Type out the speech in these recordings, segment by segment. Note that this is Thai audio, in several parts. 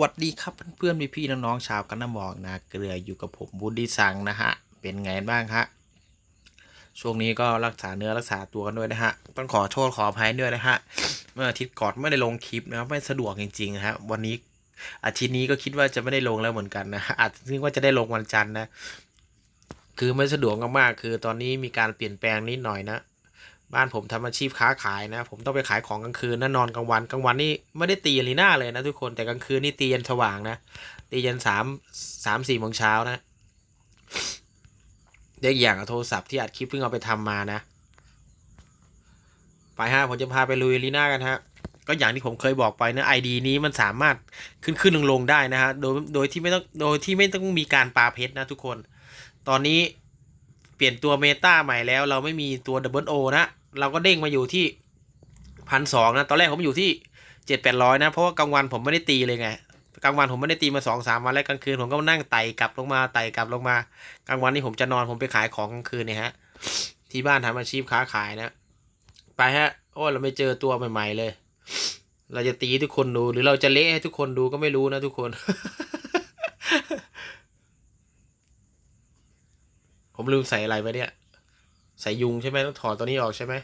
วัสดีครับเพื่อนๆพี่ๆน้องๆชาวกันน้ำมองนะเกลืออยู่กับผมบุญดีสังนะฮะ เป็นไงบ้างฮะช่วงนี้ก็รักษาเนื้อรักษาตัวกันด้วยนะฮะ ต้องขอโทษขออภัยด้วยนะฮะ เมื่ออาทิตย์ก่อนไม่ได้ลงคลิปนะครับไม่สะดวกจริงๆนะฮะวันนี้อาทิตย์นี้ก็คิดว่าจะไม่ได้ลงแล้วเหมือนกันนะฮะอาจจะคิดว่าจะได้ลงวันจันทร์นะ คือไม่สะดวกมากๆคือตอนนี้มีการเปลี่ยนแปลงนิดหน่อยนะ บ้านผมทำอาชีพค้าขายนะ ผมต้องไปขายของกลางคืนนะนอนกลางวันกลางวันนี่ไม่ได้ตีอารีนาเลยนะทุกคนแต่กลางคืนนี่ตียันสว่างนะตียันสามสามสี่โมงเช้านะเด็กอย่างโทรศัพท์ที่อัดคลิปเพิ่งเอาไปทำมานะ ไปฮะผมจะพาไปลุยอารีนากันฮะก็อย่างที่ผมเคยบอกไปนะไอดีนี้มันสามารถขึ้นขึ้นลงลงได้นะฮะโดยโดยที่ไม่ต้องโดยที่ไม่ต้องมีการปาเพชรนะทุกคน ตอนนี้เปลี่ยนตัวเมตาใหม่แล้วเราไม่มีตัวดับเบิลโอนะ เราก็เด้งมาอยู่ที่พันสองนะ ตอนแรกผมอยู่ที่เจ็ดแปดร้อยนะ เพราะว่ากลางวันผมไม่ได้ตีเลยไง กลางวันผมไม่ได้ตีมาสองสามวันแล้วกลางคืนผมก็นั่งไต่กลับลงมาไต่กลับลงมา กลางวันนี่ผมจะนอนผมไปขายของกลางคืนเนี่ยฮะ ที่บ้านทำอาชีพค้าขายนะ ไปฮะ โอ้เราไม่เจอตัวใหม่ๆเลย เราจะตีทุกคนดู หรือเราจะเละให้ทุกคนดูก็ไม่รู้นะทุกคน ผมลืมใส่อะไรไปเนี่ย ใส่ยุงใช่ไหมต้องถอดตัวนี้ออกใช่ไหม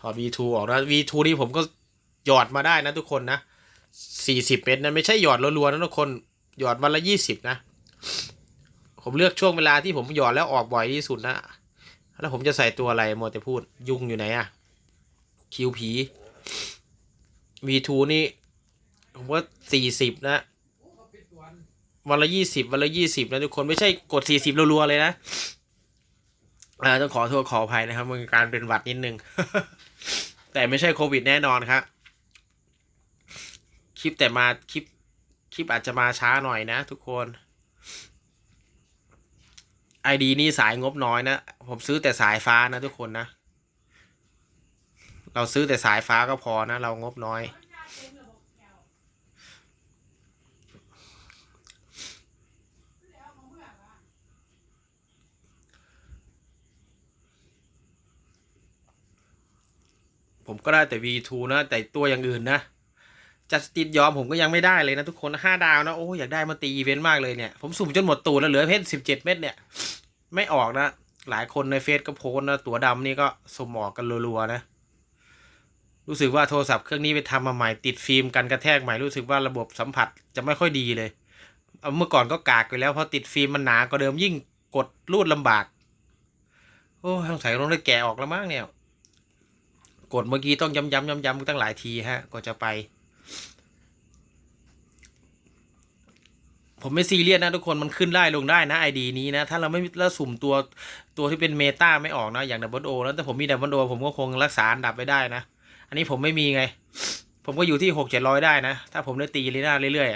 ถอด V2 ออกนะ V2 นี่ผมก็หยอดมาได้นะทุกคนนะสี่สิบเมตรนะไม่ใช่หยอดรัวๆนะทุกคนหยอดวันละยี่สิบนะ ผมเลือกช่วงเวลาที่ผมหยอดแล้วออกบ่อยที่สุดนะ แล้วผมจะใส่ตัวอะไรมัวแต่พูดยุงอยู่ไหนอะคิวผี V2 นี่ผมว่าสี่สิบนะวันละยี่สิบวันละยี่สิบนะทุกคนไม่ใช่กดสี่สิบรัวๆเลยนะ อ่าต้องขอโทษขออภัยนะครับมันการเป็นหวัดนิดนึง แต่ไม่ใช่โควิดแน่นอนครับ คลิปแต่มาคลิป คลิปอาจจะมาช้าหน่อยนะทุกคนไอดีนี่สายงบน้อยนะ ผมซื้อแต่สายฟ้านะทุกคนนะ เราซื้อแต่สายฟ้าก็พอนะ เรางบน้อย ผมก็ได้แต่ V2 นะ แต่ตัวอย่างอื่นนะจัสติดยอมผมก็ยังไม่ได้เลยนะทุกคนห้าดาวนะ โอ้อยากได้มาตีอีเวนต์มากเลยเนี่ย ผมสุ่มจนหมดตูดแล้วเหลือเพชรสิบเจ็ดเม็ดเนี่ย ไม่ออกนะ หลายคนในเฟซก็โพสต์นะ ตัวดำนี่ก็สมออกกันรัวๆนะ รู้สึกว่าโทรศัพท์เครื่องนี้ไปทำมาใหม่ติดฟิล์มกันกระแทกใหม่รู้สึกว่าระบบสัมผัสจะไม่ค่อยดีเลยเอาเมื่อก่อนก็กากไปแล้วพอติดฟิล์มมันหนากว่าเดิมยิ่งกดรูดลำบาก โอ้สงสัยต้องได้แกะออกแล้วมั้งเนี่ย กดเมื่อกี้ต้องย้ำย้ำย้ำย้ำตั้งหลายทีฮะก็จะไป ผมไม่ซีเรียสนะทุกคนมันขึ้นได้ลงได้นะไอดีนี้นะ ถ้าเราไม่ล้วสุ่มตัวตัวที่เป็นเมตาไม่ออกนะ อย่างดับเบิลโอแล้วแต่ผมมีดับเบิลโอผมก็คงรักษาอันดับไปได้นะ อันนี้ผมไม่มีไง ผมก็อยู่ที่หกเจ็ดร้อยได้นะ ถ้าผมได้ตีลีน่าเรื่อย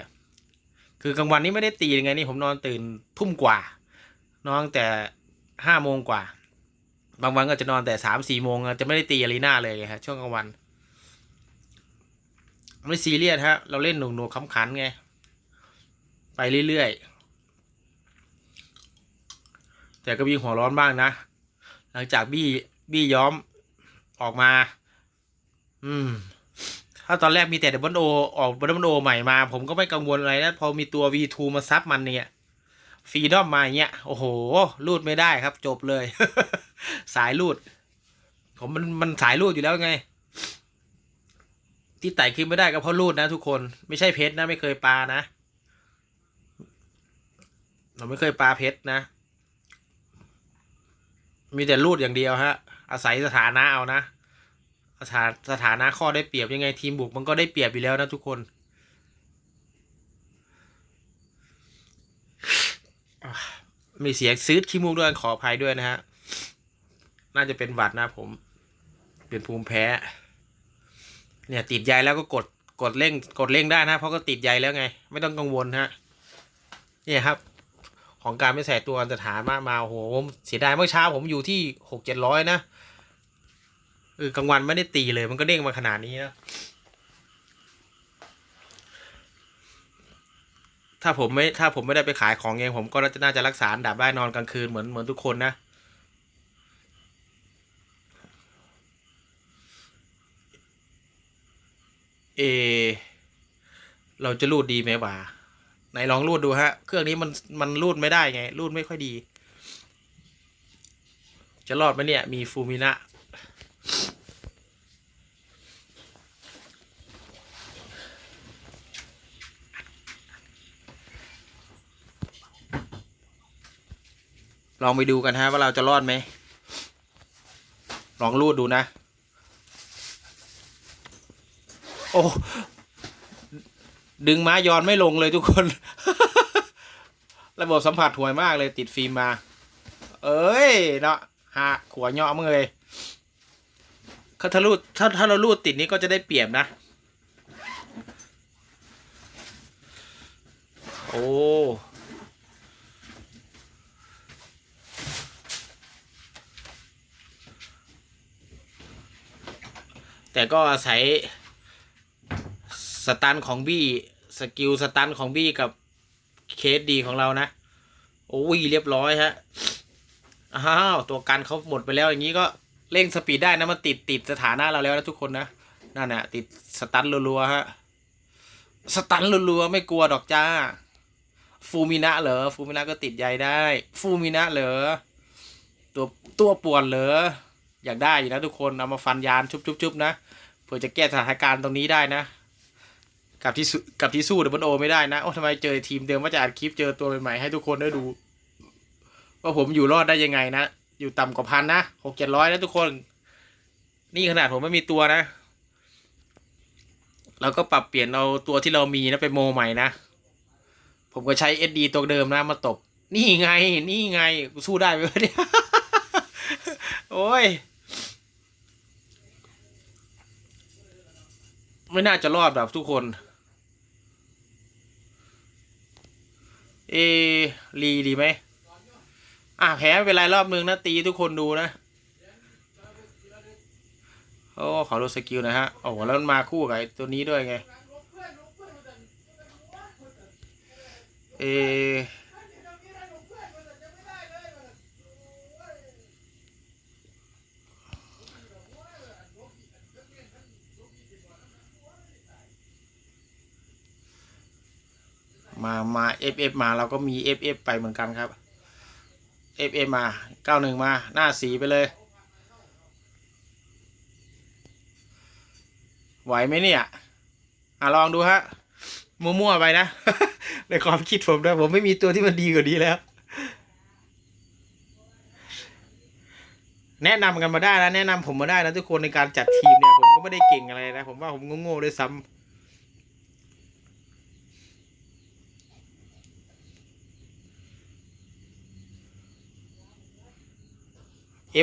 ๆคือกลางวันนี้ไม่ได้ตีไงนี่ผมนอนตื่นทุ่มกว่า นอนตั้งแต่ห้าโมงกว่า บางวันก็จะนอนแต่สามสี่โมงจะไม่ได้ตีอารีนาเลยไงฮะช่วงกลางวันไม่ซีเรียสฮะ เราเล่นหนุกหนุกขำขันไง ไปเรื่อยๆ แต่ก็มีหัวร้อนบ้างนะ หลังจากบี้บี้ย้อมออกมา อืม ถ้าตอนแรกมีแต่ดับเบิลโอออกดับเบิลโอใหม่มา ผมก็ไม่กังวลอะไรนะพอมีตัว V2 มาซับมันเนี่ย ฟรีดอมมาอย่างเงี้ย โอ้โห รูดไม่ได้ครับ จบเลย สายรูด ผมมันมันสายรูดอยู่แล้วไง ที่ไต่ขึ้นไม่ได้ก็เพราะรูดนะทุกคน ไม่ใช่เพชรนะ ไม่เคยปลานะ เราไม่เคยปลาเพชรนะ มีแต่รูดอย่างเดียวฮะ อาศัยสถานะเอานะสถาสถานะข้อได้เปรียบยังไงทีมบุกมันก็ได้เปรียบอยู่แล้วนะทุกคนอะ มีเสียงซืดขี้มูกด้วยขออภัยด้วยนะฮะ น่าจะเป็นหวัดนะผม เป็นภูมิแพ้ เนี่ยติดใยแล้วก็กดกดเร่งกดเร่งได้นะเพราะก็ติดใยแล้วไง ไม่ต้องกังวลฮะเนี่ยครับ ของการไม่ใส่ตัวอันตรฐานมากมาโอ้โหเสียดายเมื่อเช้าผมอยู่ที่หกเจ็ดร้อยนะเออกลางวันไม่ได้ตีเลยมันก็เด้งมาขนาดนี้นะ ถ้าผมไม่ถ้าผมไม่ได้ไปขายของเองผมก็น่าจะรักษาอันดับได้นอนกลางคืนเหมือนเหมือนทุกคนนะเอ เราจะรูดดีไหมบ่าไหนลองรูดดูฮะ เครื่องนี้มันมันรูดไม่ได้ไง รูดไม่ค่อยดี จะรอดไหมเนี่ย มีฟูมินะ ลองไปดูกันฮะว่าเราจะรอดไหม ลองรูดดูนะ โอ้ ดึงม้ายอนไม่ลงเลยทุกคน ระบบสัมผัสห่วยมากเลยติดฟิล์มมา เอ้ยเนาะหาขวเหยาะมึงเลยถ้าถ้ารูดถ้าถ้าเรารูดติดนี้ก็จะได้เปรียบนะ โอ้ แต่ก็อาศัยสตันของบี้สกิลสตันของบี้กับเคสดีของเรานะ โอ้ยเรียบร้อยฮะอ้าวตัวกันเขาหมดไปแล้วอย่างนี้ก็เร่งสปีดได้นะมันติดติดสถานะเราแล้วนะทุกคนนะนั่นแหะติดสตันรัวๆฮะสตันรัวๆไม่กลัวดอกจ้า ฟูมินะเหรอฟูมินะก็ติดใยได้ ฟูมินะเหรอตัวตัวป่วนเหรอ อยากได้อยู่นะทุกคนเอามาฟันยานชุบๆนะเพื่อจะแก้สถานการณ์ตรงนี้ได้นะ กับที่สู้กับที่สู้ดับเบิลโอไม่ได้นะโอ้ทำไมเจอทีมเดิมว่าจะอัดคลิปเจอตัวใหม่ๆให้ทุกคนได้ดู ว่าผมอยู่รอดได้ยังไงนะ อยู่ต่ำกว่าพันนะหกเจ็ดร้อยนะทุกคน นี่ขนาดผมไม่มีตัวนะเราก็ปรับเปลี่ยนเอาตัวที่เรามีนะไปโมใหม่นะ ผมก็ใช้ SD ตัวเดิมนะมาตบ นี่ไง นี่ไง กูสู้ได้ไหมเนี่ย โอ้ย ไม่น่าจะรอดแบบทุกคน เอรีดีไหมอะแพ้ไม่เป็นไรรอบนึงนะตีทุกคนดูนะ โอ้ขอดูสกิลนะฮะ โอ้แล้วมันมาคู่กับไอตัวนี้ด้วยไง เอ มามา FF มาเราก็มี FF ไปเหมือนกันครับ FF มา 91 มาหน้าสีไปเลย ไหวไหมเนี่ยอะลองดูฮะ มั่วๆไปนะ ในความคิดผมนะผมไม่มีตัวที่มันดีกว่านี้แล้ว แนะนำกันมาได้นะแนะนำผมมาได้นะทุกคนในการจัดทีมเนี่ย ผมก็ไม่ได้เก่งอะไรนะ ผมว่าผมโง่ๆด้วยซ้ำ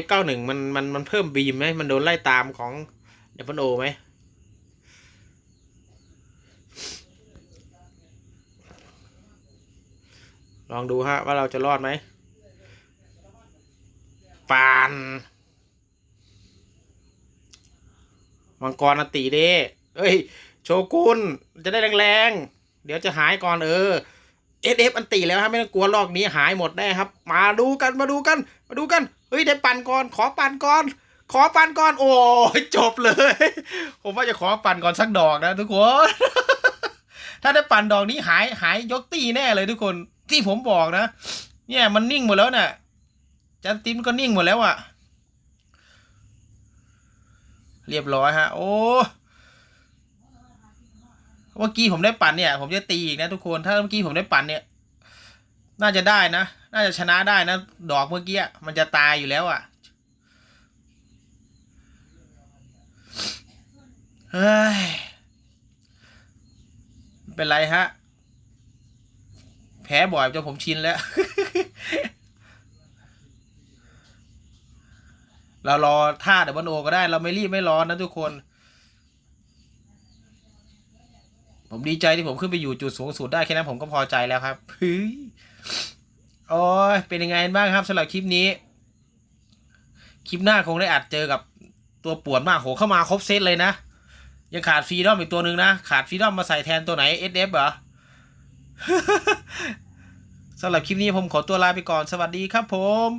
F91 มันมันมันเพิ่มบีมไหมมันโดนไล่ตามของเดฟ o นโอไหมลองดูฮะว่าเราจะรอดไหมปานมังกรอติเด้เอ้ย โชกุนจะได้แรงๆ เดี๋ยวจะหายก่อนเออเอฟเอฟอันตีแล้วฮะไม่ต้องกลัวลอกนี้หายหมดแน่ครับ มาดูกันมาดูกัน มาดูกัน ฮ้ยได้ปั่นก่อนขอปั่นก่อน ขอปั่นก่อน โอ้ยจบเลย ผมว่าจะขอปั่นก่อนสักดอกนะทุกคน ถ้าได้ปั่นดอกนี้หายหายยกตีแน่เลยทุกคนที่ผมบอกนะ เนี่ยมันนิ่งหมดแล้วน่ะจันติมก็นิ่งหมดแล้วอะ่ะ เรียบร้อยฮะ โอ้เมื่อกี้ผมได้ปั่นเนี่ย ผมจะตีอีกนะทุกคน ถ้าเมื่อกี้ผมได้ปั่นเนี่ย น่าจะได้นะ น่าจะชนะได้นะ ดอกเมื่อกี้มันจะตายอยู่แล้วอะ่ะเฮ้ยเป็นไรฮะ แพ้บ่อยจนผมชินแล้ว เรารอท่าเดบันโอก็ได้ เราไม่รีบไม่ร้อนนะทุกคน ผมดีใจที่ผมขึ้นไปอยู่จุดสูงสุดได้แค่นั้นผมก็พอใจแล้วครับเฮ้ย โอ้ยเป็นยังไงบ้างครับสำหรับคลิปนี้ คลิปหน้าคงได้อัดเจอกับตัวปวดมากโหเข้ามาครบเซตเลยนะ ยังขาดฟรีดอมอีกตัวหนึ่งนะ ขาดฟรีดอมมาใส่แทนตัวไหน SF เหรอสำหรับคลิปนี้ผมขอตัวลาไปก่อนสวัสดีครับผม